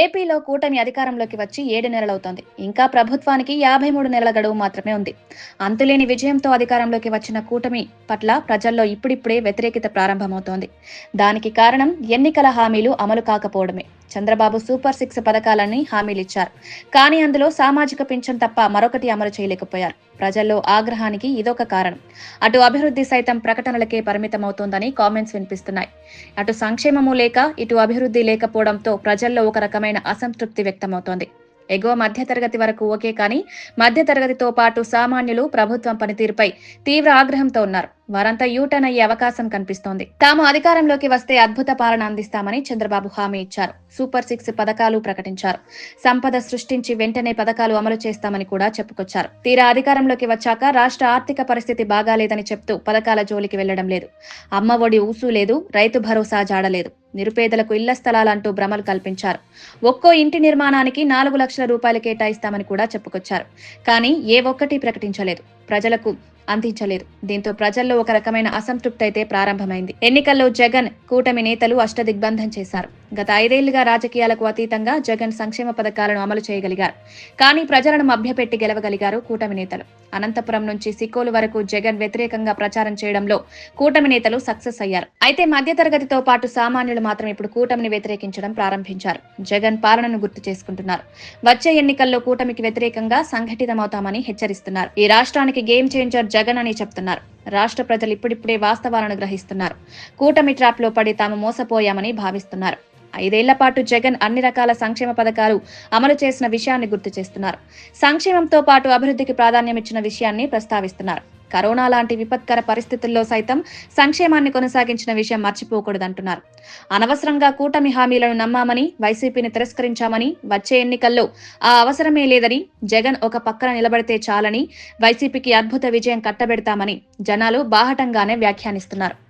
ఏపీలో కూటమి అధికారంలోకి వచ్చి ఏడు నెలలవుతోంది. ఇంకా ప్రభుత్వానికి యాభై మూడు నెలల గడువు మాత్రమే ఉంది. అంతులేని విజయంతో అధికారంలోకి వచ్చిన కూటమి పట్ల ప్రజల్లో ఇప్పుడిప్పుడే వ్యతిరేకత ప్రారంభమవుతోంది. దానికి కారణం ఎన్నికల హామీలు అమలు కాకపోవడమే. చంద్రబాబు సూపర్ సిక్స్ పథకాలని హామీలిచ్చారు. కానీ అందులో సామాజిక పింఛన్ తప్ప మరొకటి అమలు చేయలేకపోయారు. ప్రజల్లో ఆగ్రహానికి ఇదొక కారణం. అటు అభివృద్ధి సైతం ప్రకటనలకే పరిమితమవుతోందని కామెంట్స్ వినిపిస్తున్నాయి. అటు సంక్షేమము లేక ఇటు అభివృద్ధి లేకపోవడంతో ప్రజల్లో ఒక రకమైన అసంతృప్తి వ్యక్తమవుతోంది. ఎగువ మధ్యతరగతి వరకు ఓకే కానీ మధ్యతరగతితో పాటు సామాన్యులు ప్రభుత్వం పనితీరుపై తీవ్ర ఆగ్రహంతో ఉన్నారు. వారంతా యూటర్న్ అయ్యే అవకాశం కనిపిస్తోంది. తాము అధికారంలోకి వస్తే అద్భుత పాలన అందిస్తామని చంద్రబాబు హామీ ఇచ్చారు. సూపర్ సిక్స్ పథకాలు ప్రకటించారు. సంపద సృష్టించి వెంటనే పథకాలు అమలు చేస్తామని కూడా చెప్పుకొచ్చారు. తీరా అధికారంలోకి వచ్చాక రాష్ట్ర ఆర్థిక పరిస్థితి బాగాలేదని చెప్తూ పథకాల జోలికి వెళ్ళడం లేదు. అమ్మ ఒడి ఊసు లేదు రైతు భరోసా జాడలేదు నిరుపేదలకు ఇళ్ళ స్థలాలంటూ భ్రమలు కల్పించారు. ఒక్కో ఇంటి నిర్మాణానికి నాలుగు లక్షల రూపాయలు కేటాయిస్తామని కూడా చెప్పుకొచ్చారు. కానీ ఏ ఒక్కటి ప్రకటించలేదు. ప్రజలకు అందించలేదు. దీంతో ప్రజల్లో ఒక రకమైన అసంతృప్తి అయితే ప్రారంభమైంది. ఎన్నికల్లో జగన్ కూటమి నేతలు అష్టదిగ్బంధం చేశారు. గత ఐదేళ్ళుగా రాజకీయాలకు అతీతంగా జగన్ సంక్షేమ పథకాలను అమలు చేయగలిగారు. కానీ ప్రజలను మభ్యపెట్టి గెలవగలిగారు కూటమి నేతలు. అనంతపురం నుంచి సికోలు వరకు జగన్ వ్యతిరేకంగా ప్రచారం చేయడంలో కూటమి నేతలు సక్సెస్ అయ్యారు. అయితే మధ్యతరగతితో పాటు సామాన్యులు మాత్రం ఇప్పుడు కూటమిని వ్యతిరేకించడం ప్రారంభించారు. జగన్ పాలనను గుర్తు చేసుకుంటున్నారు. వచ్చే ఎన్నికల్లో కూటమికి వ్యతిరేకంగా సంఘటితమవుతామని హెచ్చరిస్తున్నారు. ఈ రాష్ట్రానికి గేమ్ చేంజర్ జగన్ అని చెప్తున్నారు. రాష్ట్ర ప్రజలు ఇప్పుడిప్పుడే వాస్తవాలను గ్రహిస్తున్నారు. కూటమి ట్రాప్లో పడి తాము మోసపోయామని భావిస్తున్నారు. ఐదేళ్ళ పాటు జగన్ అన్ని రకాల సంక్షేమ పథకాలు అమలు చేసిన విషయాన్ని గుర్తు చేస్తున్నారు. సంక్షేమంతో పాటు అభివృద్ధికి ప్రాధాన్యం ఇచ్చిన విషయాన్ని ప్రస్తావిస్తున్నారు. కరోనా లాంటి విపత్కర పరిస్థితుల్లో సైతం సంక్షేమాన్ని కొనసాగించిన విషయం మర్చిపోకూడదంటున్నారు. అనవసరంగా కూటమి హామీలను నమ్మామని వైసీపీని తిరస్కరించామని వచ్చే ఎన్నికల్లో ఆ అవసరమే లేదని జగన్ ఒక పక్కన నిలబడితే చాలని వైసీపీకి అద్భుత విజయం కట్టబెడతామని జనాలు బాహటంగానే వ్యాఖ్యానిస్తున్నారు.